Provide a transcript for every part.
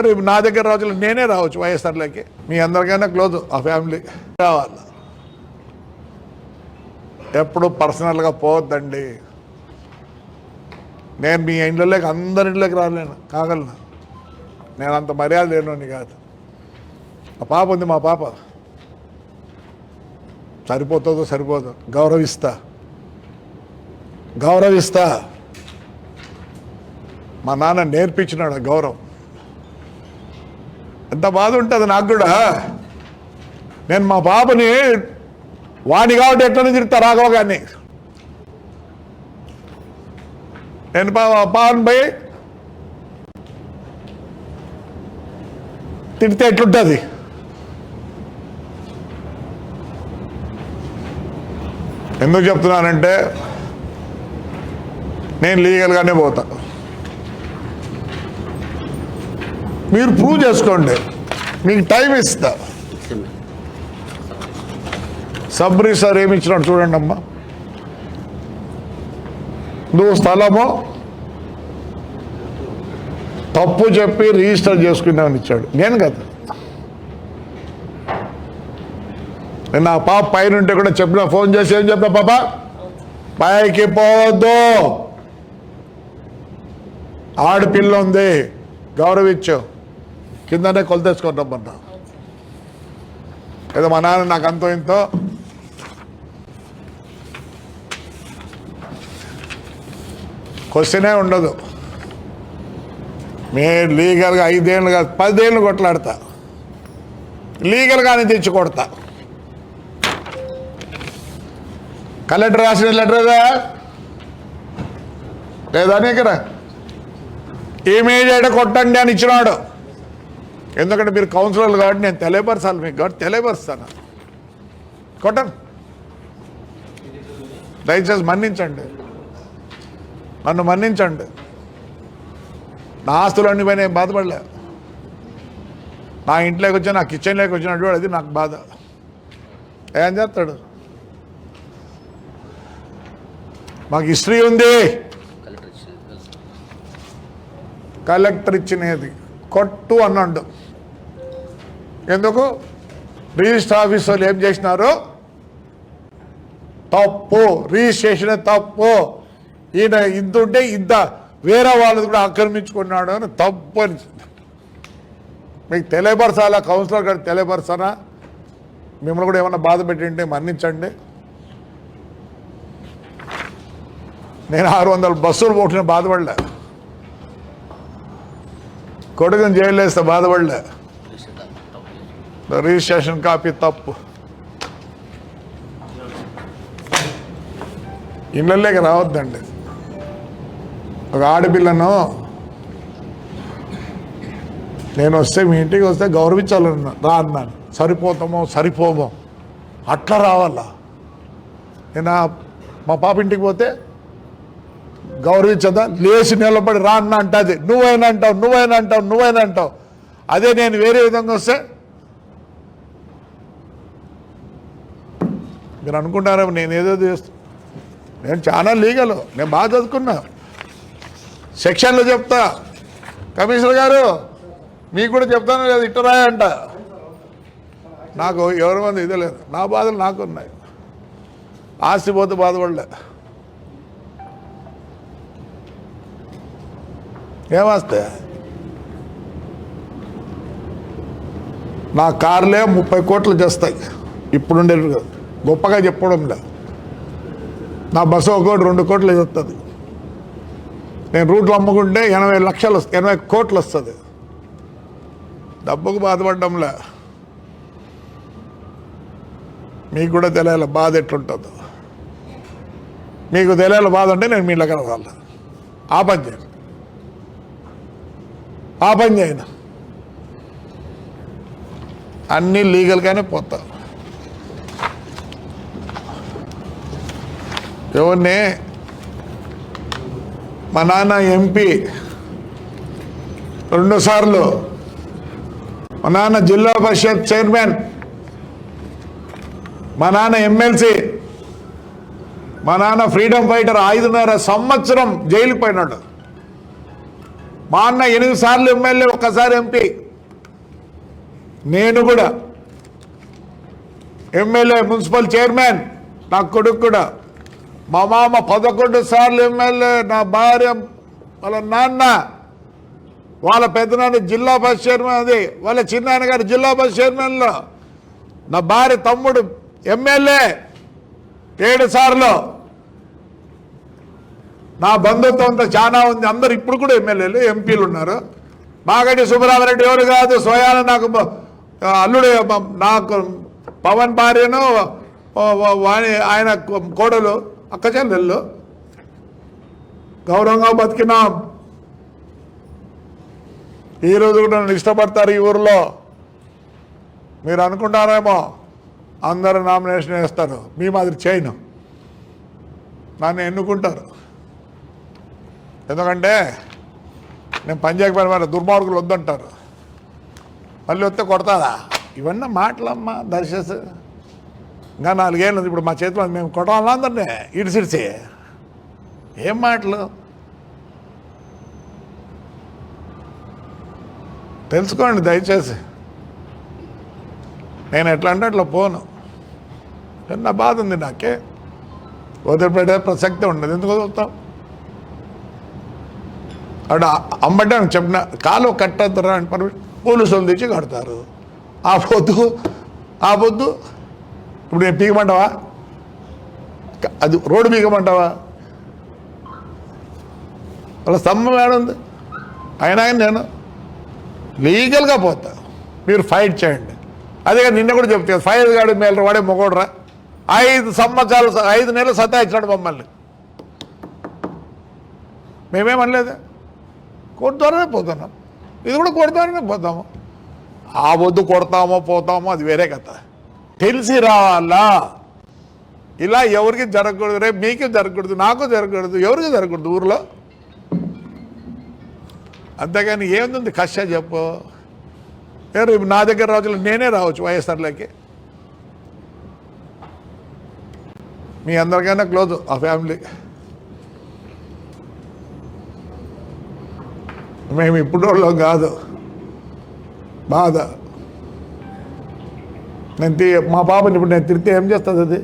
రేపు నా దగ్గర రావచ్చు నేనే రావచ్చు వైఎస్ఆర్లోకి. మీ అందరికైనా క్లోజ్ ఆ ఫ్యామిలీ. రావాలి ఎప్పుడు పర్సనల్గా పోవద్దండి. నేను మీ ఇంట్లోకి అందరి ఇంట్లోకి రాలేను కాగలను. నేను అంత మర్యాద లేను కాదు. మా పాప ఉంది మా పాప. సరిపోతుందో సరిపోదు. గౌరవిస్తా. గౌరవిస్తా. మా నాన్న నేర్పించినాడు గౌరవం. ఎంత బాధ ఉంటుంది నాకు కూడా. నేను మా పాపని వాణి కాబట్టి ఎట్లా తిరుగుతా రాఘవ గారిని నేను పా పావన్ పోయి తిడితే ఎట్లుంటుంది? ఎందుకు చెప్తున్నానంటే నేను లీగల్గానే పోతా. మీరు ప్రూవ్ చేసుకోండి. మీకు టైం ఇస్తా. సబ్ సార్ ఏమి ఇచ్చినాడు చూడండి అమ్మా. నువ్వు స్థలము. తప్పు చెప్పి రిజిస్టర్ చేసుకుందామని ఇచ్చాడు. నేను కదా. నేను నా పాప పైన ఉంటే కూడా చెప్పిన ఫోన్ చేసి ఏం చెప్పిన పాప? పైకి పోవద్దు. ఆడపిల్ల ఉంది. గౌరవించు. కిందనే కొలతేసుకొని రమ్మన్నా ఏదో మా నాన్న నాకు అంతో ఇంతో. క్వశ్చనే ఉండదు. మేము లీగల్గా ఐదేళ్ళు కాదు పదేళ్ళు కొట్లాడతా. లీగల్గానే తెచ్చి కొడతా. కలెక్టర్ రాసిన లెటర్ ఏదా? లేదా నీకర ఇమీడియట్ కొట్టండి అని ఇచ్చినాడు. ఎందుకంటే మీరు కౌన్సిలర్లు కాబట్టి నేను తెలియపరచాలి మీకు కాబట్టి తెలియపరుస్తాను కొట్టను దయచేసి మన్నించండి. నన్ను మన్నించండి. నా ఆస్తులు అన్ని పోయి నేను బాధపడలే. నా ఇంట్లోకి వచ్చి నా కిచెన్లోకి వచ్చినట్టు అది నాకు బాధ. ఏం చేస్తాడు? మాకు హిస్టరీ ఉంది. కలెక్టర్ ఇచ్చినది. కొట్టు అన్నాడు. ఎందుకు? రిజిస్టర్ ఆఫీస్ వాళ్ళు ఏం చేసినారు? తప్పు. రిజిస్ట్రేషన్ తప్పు. ఈయన ఇంత ఉంటే ఇంత వేరే వాళ్ళని కూడా ఆక్రమించుకున్నాడు అని తప్పు అని మీకు తెలియపరచాలా? కౌన్సిలర్ గారు తెలియపరచానా? మిమ్మల్ని కూడా ఏమన్నా బాధ పెట్టింటే మన్నించండి. నేను ఆరు వందల బస్సులు పోసిన బాధపడలే. కొడుకుని జైలు వేస్తే బాధపడలే. రిజిస్ట్రేషన్ కాపీ తప్పు. ఇళ్ళలోకి రావద్దండి. ఒక ఆడపిల్లను నేను వస్తే మీ ఇంటికి వస్తే గౌరవించాలన్నా రా అన్నాను. సరిపోతామో సరిపోమో. అట్లా రావాలా? నేను మా పాప ఇంటికి పోతే గౌరవించదా? లేచి నిలబడి రా అన్న అది నువ్వైనా అంటావు నువ్వైనా అంటావు నువ్వైనా అంటావు. అదే నేను వేరే విధంగా వస్తే మీరు అనుకుంటారా నేను ఏదో చేస్తాను నేను చాలా లీగల్ నేను బాగా చదువుకున్నా. సెక్షన్లో చెప్తా. కమిషనర్ గారు మీకు కూడా చెప్తాను లేదు ఇట్ట రాయంట. నాకు ఎవరి మంది ఇదే లేదు. నా బాధలు నాకు ఉన్నాయి ఆస్తి పోతే బాధపడలే. ఏమాస్తే నా కార్లే ముప్పై కోట్లు చేస్తాయి. ఇప్పుడుండే గొప్పగా చెప్పడం లేదు. నా బస్సు ఒక కోటి రెండు కోట్లు వస్తుంది నేను రూట్లు అమ్ముకుంటే ఎనభై లక్షలు వస్తుంది ఎనభై కోట్లు వస్తుంది. డబ్బుకు బాధపడడంలే మీకు కూడా తెలియాలి బాధ ఎట్లుంటుందో. మీకు తెలియాలి బాధ అంటే నేను మీ దగ్గర వాళ్ళ ఆ పని చేయను ఆ పని చేయను అన్నీ లీగల్గానే పోతాను ఎవరిని? మా నాన్న ఎంపీ రెండుసార్లు మా నాన్న జిల్లా పరిషత్ చైర్మన్. మా నాన్న ఎమ్మెల్సీ మా నాన్న ఫ్రీడమ్ ఫైటర్ ఐదున్నర సంవత్సరం జైలు పోయినాడు. మా అన్న ఎనిమిది సార్లు ఎమ్మెల్యే ఒక్కసారి ఎంపీ నేను కూడా. ఎమ్మెల్యే మున్సిపల్ చైర్మన్ నా కొడుకు కూడా. మా మామ పదకొండు సార్లు ఎమ్మెల్యే నా భార్య వాళ్ళ నాన్న వాళ్ళ పెద్దనాన్న జిల్లా బస్ చైర్మన్ అది వాళ్ళ చిన్నాన్న గారు జిల్లా బస్ చైర్మన్లో నా భార్య తమ్ముడు ఎమ్మెల్యే ఏడు సార్లు. నా బంధుత్వం అంతా చాలా ఉంది. అందరు ఇప్పుడు కూడా ఎమ్మెల్యేలు ఎంపీలు ఉన్నారు. మాగంటి సుబ్రహ్మరెడ్డి ఎవరు కాదు స్వయాన నాకు అల్లుడే అల్లుడు నాకు పవన్ భార్యను వాణి ఆయన కోడలు. అక్కచెల్లెళ్ళు గౌరవంగా బతికినాం. ఈరోజు కూడా నన్ను ఇష్టపడతారు ఈ ఊరిలో. మీరు అనుకుంటారేమో అందరు నామినేషన్ వేస్తారు. మీ మాదిరి చేయను. నన్ను ఎన్నుకుంటారు. ఎందుకంటే నేను పని చేయకపోయిన మరి దుర్మార్గులు వద్దంటారు. మళ్ళీ వస్తే కొడతారా? ఇవన్నీ మాటలమ్మా దర్శస్ ఇంకా నాలుగేళ్ళు ఉంది. ఇప్పుడు మా చేతిలో మేము కొట్టాలా అందరినీ. ఇడిసిడిచి ఏం మాటలు? తెలుసుకోండి దయచేసి. నేను ఎట్లా అంటే అట్లా పోను. కానీ నా బాధ ఉంది నాకే. వదిలిపెట్టే ప్రసక్తే ఉండదు. ఎందుకు వదులుతాం? అక్కడ అమ్మటే చెప్పిన కాలు కట్టద్దురా అని పర్మిషన్. పోలీసులు తెచ్చి కడతారు. ఆ పొద్దు ఆ పొద్దు ఇప్పుడు నేను పీకమంటావా? అది రోడ్డు పీకమంటావా? వాళ్ళ స్తంభం ఏడుంది అయినా కానీ నేను లీగల్గా పోతా. మీరు ఫైట్ చేయండి. అదే నిన్న కూడా చెప్తే ఫైర్ గాడు మేలు వాడే మొగోడరా. ఐదు సంవత్సరాలు ఐదు నెలలు సతాయించాడు మమ్మల్ని. మేమేమనలేదు? కోర్టు ద్వారానే పోతున్నాం. ఇది కూడా కోర్టు ద్వారానే పోతాము. ఆ వద్దు కొడతామో పోతామో అది వేరే కథ. తెలిసి రావాలా ఇలా ఎవరికి జరగకూడదు? రేపు మీకు జరగకూడదు నాకు జరగకూడదు ఎవరికి జరగకూడదు ఊర్లో? అంతేగాని ఏముంది? కష్ట చెప్పు. రేపు నా దగ్గర రోజులు నేనే రావచ్చు వైఎస్ఆర్లోకి. మీ అందరికైనా క్లోజ్ ఆ ఫ్యామిలీ. మేము ఇప్పుడు వాళ్ళం కాదు. బాధ. నేను తీ మా పాపని ఇప్పుడు నేను తిరిగితే ఏం చేస్తుంది అది?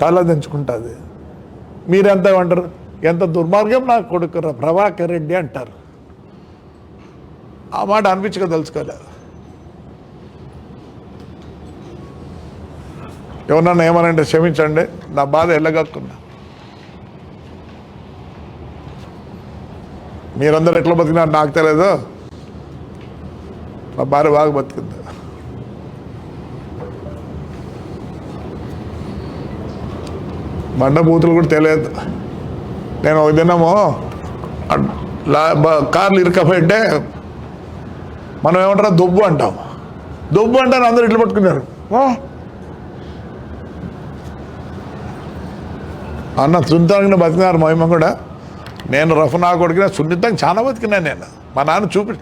తల దంచుకుంటుంది. మీరెంత అంటారు ఎంత దుర్మార్గం నా కొడుకురా ప్రభాకర్ రెడ్డి అంటారు. ఆ మాట అనిపించక తెలుసుకోలేదు ఎవరన్నా ఏమనంటే క్షమించండి నా బాధ ఎల్లగక్కున్నా. మీరందరూ ఎట్లా బతికినారు నాకు తెలియదు నా భార్య బాగా బతికింది. బండ బూతులు కూడా తెలియదు. నేను ఒక దినము లా- కార్లు ఇరకపోయింటే మనం ఏమంటారా దుబ్బు అంటాం. దుబ్బు అంటే అందరూ ఇట్లు పట్టుకున్నారు. ఓ! అన్న సున్నితంగా బతికినారు మహిమ కూడా. నేను రఫ్ నా కొడుకునే సున్నితంగా చాలా బతికినాను నేను. మా నాన్న చూపి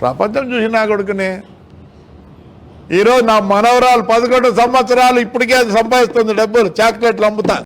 ప్రపంచం చూసి నా కొడుకుని. ఈరోజు నా మనవరాలు పదకొండు సంవత్సరాలు ఇప్పటికే అది సంపాదిస్తుంది డబ్బులు చాక్లెట్లు అమ్ముతా.